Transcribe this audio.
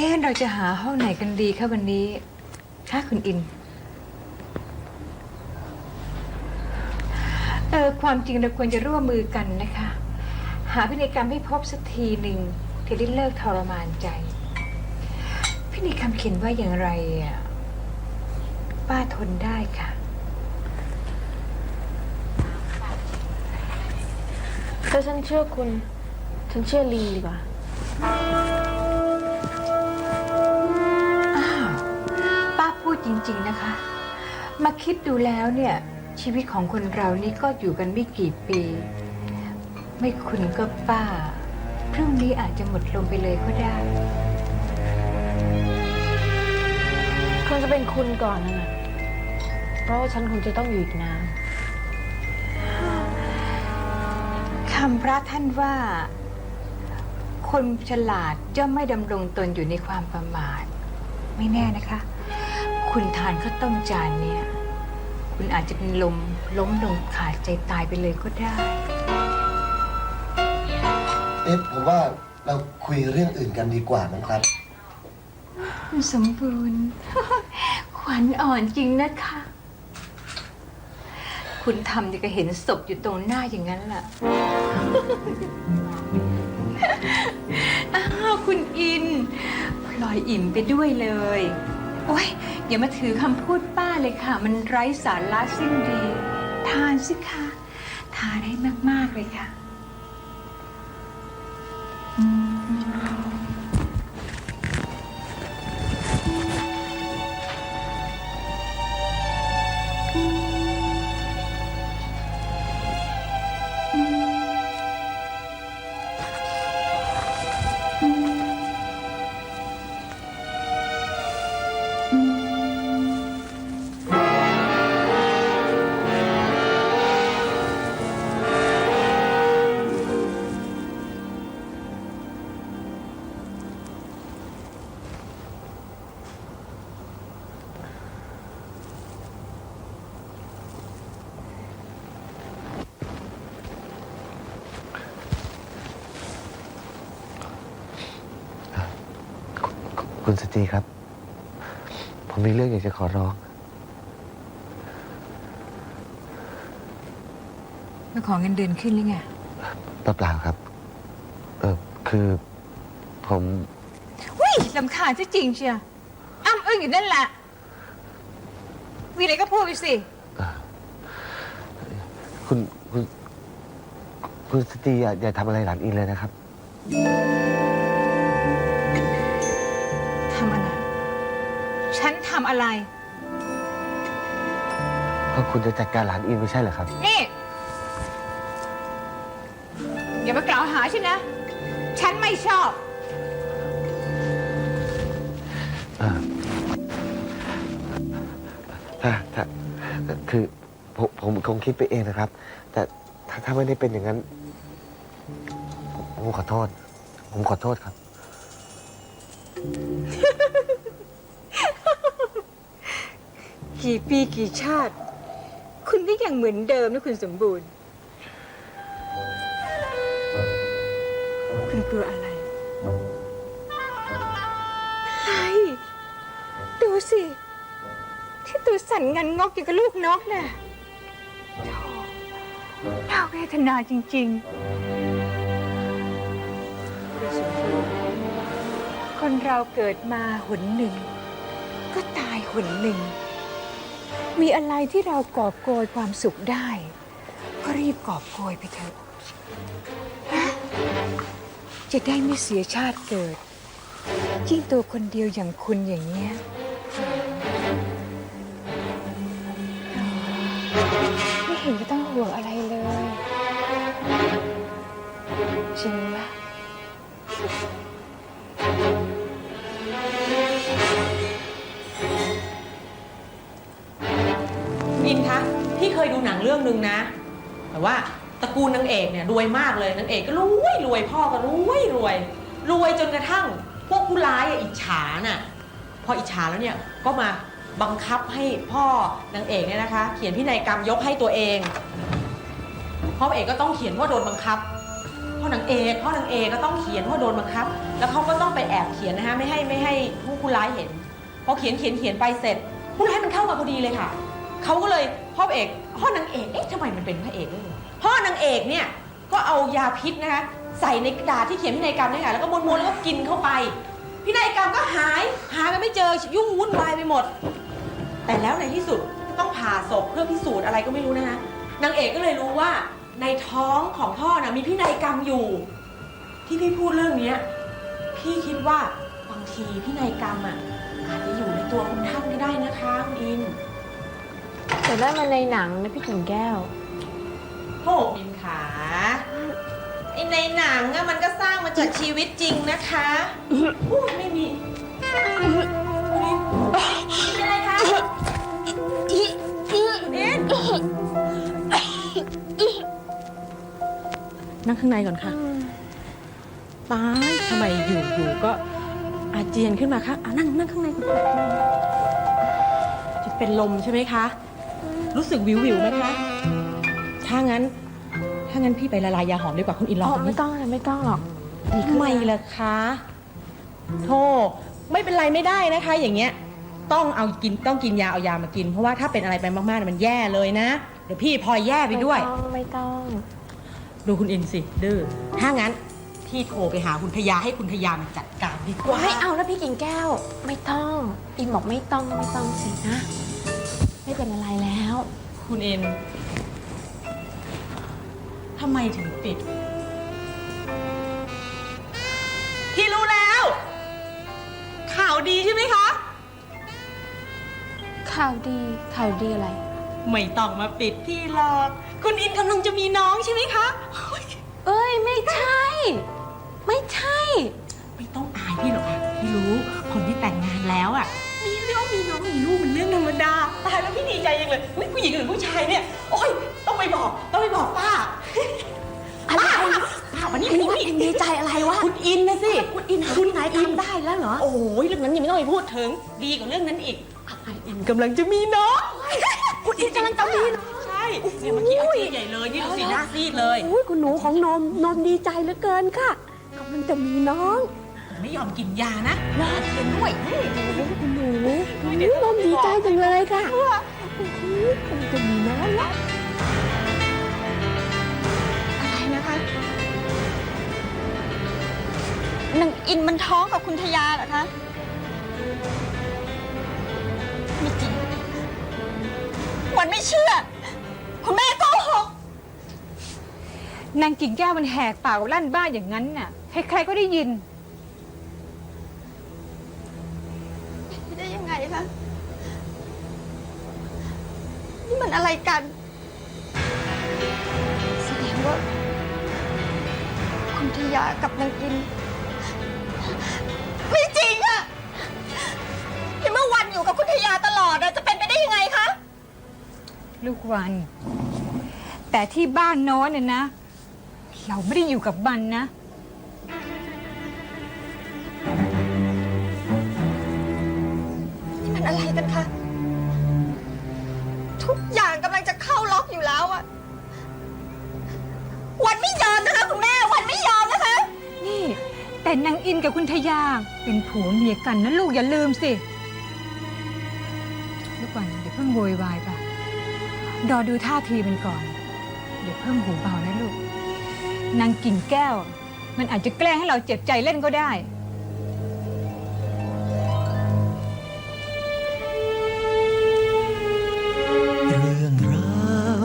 อ๊ะเราจะหาห้องไหนกันดีคะวันนี้คะคุณอิน เออความจริงเราควรจะร่วมมือกันนะคะ หาพินัยกรรมให้พบสักทีหนึ่งจะได้เลิกทรมานใจ พินัยกรรมเขียนว่าอย่างไรอะป้าทนได้ค่ะถ้าฉันเชื่อคุณ ฉันเชื่อลิงดีกว่า จริงๆนะคะ มาคิดดูแล้วเนี่ยชีวิตของคนเรานี่ก็อยู่กันไม่กี่ปี ไม่คุณก็ป้า พรุ่งนี้อาจจะหมดลมไปเลยก็ได้ คงจะเป็นคุณก่อนนั่นแหละเพราะว่าฉันคงจะต้องอยู่อีกนานคำพระท่านว่า คนฉลาดย่อมไม่ดำรงตนอยู่ในความประมาท ไม่แน่นะคะ คุณทานข้าวต้มจานเนี่ย คุณอาจจะเป็นลมล้มลงขาดใจตายไปเลยก็ได้ เอ๊ะผมว่าเราคุยเรื่องอื่นกันดีกว่านะครับ คุณสมบูรณ์ ขวัญอ่อนจริงนะคะ คุณทำจะก็เห็นศพอยู่ตรงหน้าอย่างนั้นล่ะ อ้าว คุณอิน พลอยอิ่มไปด้วยเลย โอ๊ย อย่ามาถือคำพูดป้าเลยค่ะ มันไร้สาระสิ้นดี ทานสิคะ ทานให้มาก ๆ เลยค่ะ คุณคุณสตรีครับ ผมมีเรื่องอยากจะขอร้อง มาขอเงินเดือนขึ้นหรือไง เปล่าๆครับ เออคือผมวิลำคาญซะจริงเชียวอ้ำอึ้งอยู่นั่นแหละ มีอะไรก็พูดไปสิ คุณคุณคุณสตรีอย่าอย่าทำอะไรหลานอินเลยนะครับ อะไรเพราะคุณจะจัดการหลานอินไม่ใช่เหรอครับ นี่อย่ามากล่าวหาฉันนะ ฉันไม่ชอบ เออถ้าถ้าคือผมผมคงคิดไปเองนะครับ แต่ถ้าถ้าไม่ได้เป็นอย่างนั้นผมผมขอโทษ ผมขอโทษครับ กี่ปีกี่ชาติ คุณก็ยังเหมือนเดิมนะคุณสมบูรณ์ คุณกลัวอะไรอะไรดูสิ ที่ตัวสั่นงันงอกอย่างกับลูกนกน่ะโธ่น่าเวทนาจริงๆคุณสมบูรณ์คนเราเกิดมาหนหนึ่ง ก็ตายหนหนึ่ง มีอะไรที่เรากอบโกยความสุขได้ ก็รีบกอบโกยไปเถอะฮะจะได้ไม่เสียชาติเกิดยิ่งตัวคนเดียวอย่างคุณอย่างเนี้ยไม่เห็นจะต้อง แต่ว่าตระกูลนางเอกเนี่ยรวยมากเลยนางเอกก็รวยรวยพ่อก็รวยรวยรวยจนกระทั่ง พวกผู้ร้ายอิจฉาน่ะพออิจฉาแล้วเนี่ยก็มาบังคับให้พ่อนางเอกเนี่ยนะคะ เขียนพินัยกรรมยกให้ตัวเอง พ่อเอกก็ต้องเขียนว่าโดนบังคับพ่อนางเอกพ่อนางเอกก็ต้องเขียนเพราโดนบังคับ แล้วเขาก็ต้องไปแอบเขียนนะคะไม่ให้ไม่ให้ผู้ผู้ร้ายเห็นพอเขียนเขียนเขียนไปเสร็จ ผู้ร้ายมันเข้ามาพอดีเลยค่ะเขาก็เลย พ่อเอกพ่อนางเอกเอ๊ะทำไมมันเป็นพระเอกด้วยพ่อนางเอกเนี่ยก็เอายาพิษนะคะใส่ในกระดาษที่เขียนพินัยกรรมเนี่ยค่ะแล้วก็ม้วนๆแล้วก็กินเข้าไป พินัยกรรมก็หายหากันไม่เจอยุ่งวุ่นวายไปหมด แต่แล้วในที่สุดก็ต้องผ่าศพเพื่อพิสูจน์อะไรก็ไม่รู้นะคะนางเอกก็เลยรู้ว่าในท้องของพ่อนะมีพินัยกรรมอยู่ ที่พี่พูดเรื่องเนี้ยพี่คิดว่าบางทีพินัยกรรมอะอาจจะอยู่ในตัวคุณท่านก็ได้นะคะคุณอิน แต่ได้มาในหนังนะพี่กิ่งแก้ว โหอินขาไอในหนังอะมันก็สร้างมาจากชีวิตจริงนะคะพูดไม่มีคุณอินเป็นอะไรคะคุณอินนั่งข้างในก่อนค่ะตายทำไมอยู่อยู่ก็อาเจียนขึ้นมาคะอะนั่งนั่งข้างในก่อนค่ะจะเป็นลมใช่ไหมคะ รู้สึกวิววิวไหมคะ ถ้างั้น ถ้างั้นพี่ไปละลายยาหอมดีกว่าคุณอินรออ๋อตรงไม่นี้ต้องเลยไม่ต้องหรอกดีขึ้นทำไมแล้วล่ะคะโธ่ไม่เป็นไรไม่ได้นะคะ อย่างเงี้ย ต้องเอากินต้องกินยาเอายามากิน เพราะว่าถ้าเป็นอะไรไปมากๆมันแย่เลยนะ เดี๋ยวพี่พลอยแย่ไปด้วย ไม่ต้องไม่ต้อง ดูคุณอินสิ ดื้อ ถ้างั้น พี่โทรไปหาคุณทยาให้คุณทยามาจัดการดีกว่า ไม่เอานะพี่กิ่งแก้ว ไม่ต้อง อินบอกไม่ต้องไม่ต้องสินะ ไม่เป็นอะไรแล้ว คุณอินทำไมถึงปิด พี่รู้แล้ว ข่าวดีใช่ไหมคะ ข่าวดีข่าวดีอะไร ไม่ต้องมาปิดพี่หรอก คุณอินกำลังจะมีน้องใช่ไหมคะโอ๊ยเอ้ยไม่ใช่ ไม่ใช่ ไม่ต้องอายพี่หรอกค่ะพี่รู้คนที่แต่งงานแล้วอะ มีเรื่องมีน้องมีลูกมันเรื่องธรรมดา ตายแล้วพี่ดีใจยังเลยอุ๊ยผู้หญิงหรือผู้ชายเนี่ย โอ้ยต้องไปบอก ต้องไปบอกป้า อะไรป้าวันนี้วันนี้วันนี้ดีใจอะไรวะ คุณอินนะสิ คุณอินคุณไหนอินทำได้แล้วเหรอ โอ้ยเรื่องนั้นยังไม่ต้องไปพูดถึง ดีกว่าเรื่องนั้นอีกอินกำลังจะมีน้อง คุณอินกำลังจะมีน้อง ใช่เนี่ยเมื่อกี้เอาชื่อใหญ่เลยนี่ดูสิหน้าซีดเลย อุ้ยคุณหนูของนมนมดีใจเหลือเกินค่ะกำลังจะมีน้อง ไม่ยอมกินยานะรอเทียนด้วยคุณหนูอุ๊ยนมดีใจจังเลยค่ะอุ๊ยกำลังจะมีน้องแล้วอะไรนะคะนางอินมันท้องกับคุณทยาเหรอคะไม่จริงวันไม่เชื่อ คุณแม่โกหกนางกิ่งแก้วมันแหกปากลั่นบ้านอย่างนั้นน่ะ ใครๆก็ได้ยิน มันอะไรกันแสดงว่าคุณทยากับนางอิน ไม่จริงอะที่เมื่อวันอยู่กับคุณทยาตลอดอะจะเป็นไปได้ยังไงคะลูกวัน แต่ที่บ้านโน้นน่ะนะ เราไม่ได้อยู่กับมันนะ นี่มันอะไรกันคะ แต่นางอินกับคุณทยา เป็นผัวเมียกันนะลูกอย่าลืมสิลูกวันเดี๋ยวเพิ่งโวยวายปะรอดูท่าทีมันก่อน เดี๋ยวเพิ่มหูเบานะลูก นางกิ่งแก้ว มันอาจจะแกล้งให้เราเจ็บใจเล่นก็ได้